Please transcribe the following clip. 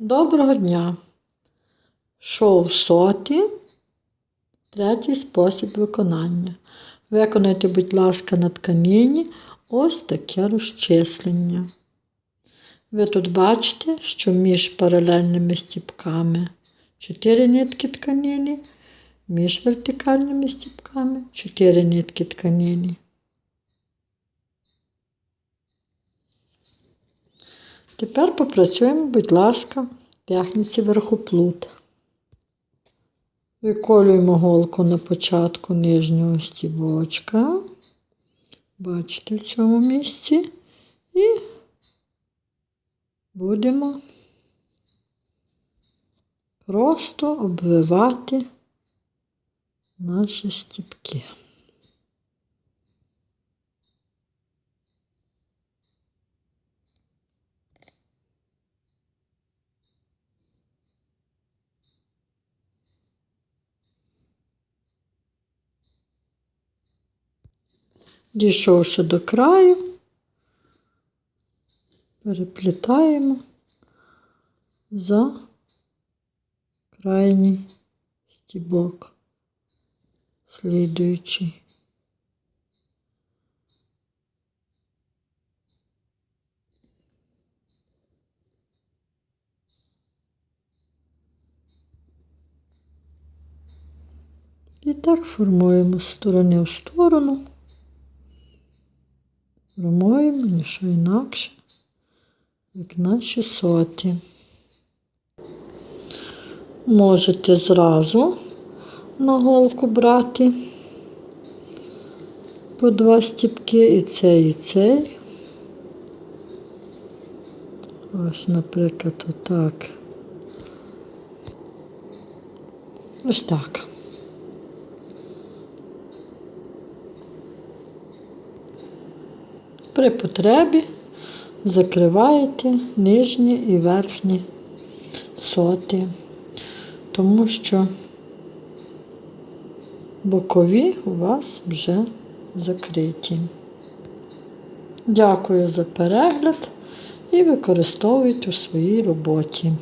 Доброго дня! Шов соті. Третій спосіб виконання. Виконайте, будь ласка, на тканині ось таке розчислення. Ви тут бачите, що між паралельними стіпками 4 нитки тканини, між вертикальними стіпками 4 нитки тканини. Тепер попрацюємо, будь ласка, в техніці верхоплут. Виколюємо голку на початку нижнього стібочка. Бачите в цьому місці. І будемо просто обвивати наші стібки. Дійшовши до краю, переплітаємо за крайній стібок, слідуючий. І так формуємо з сторони в сторону. Формуємо ніщо інакше, як наші соті. Можете зразу на голку брати по два стіпки і цей, і цей. Ось, наприклад, отак. Ось так. При потребі закриваєте нижні і верхні соти, тому що бокові у вас вже закриті. Дякую за перегляд і використовуйте у своїй роботі.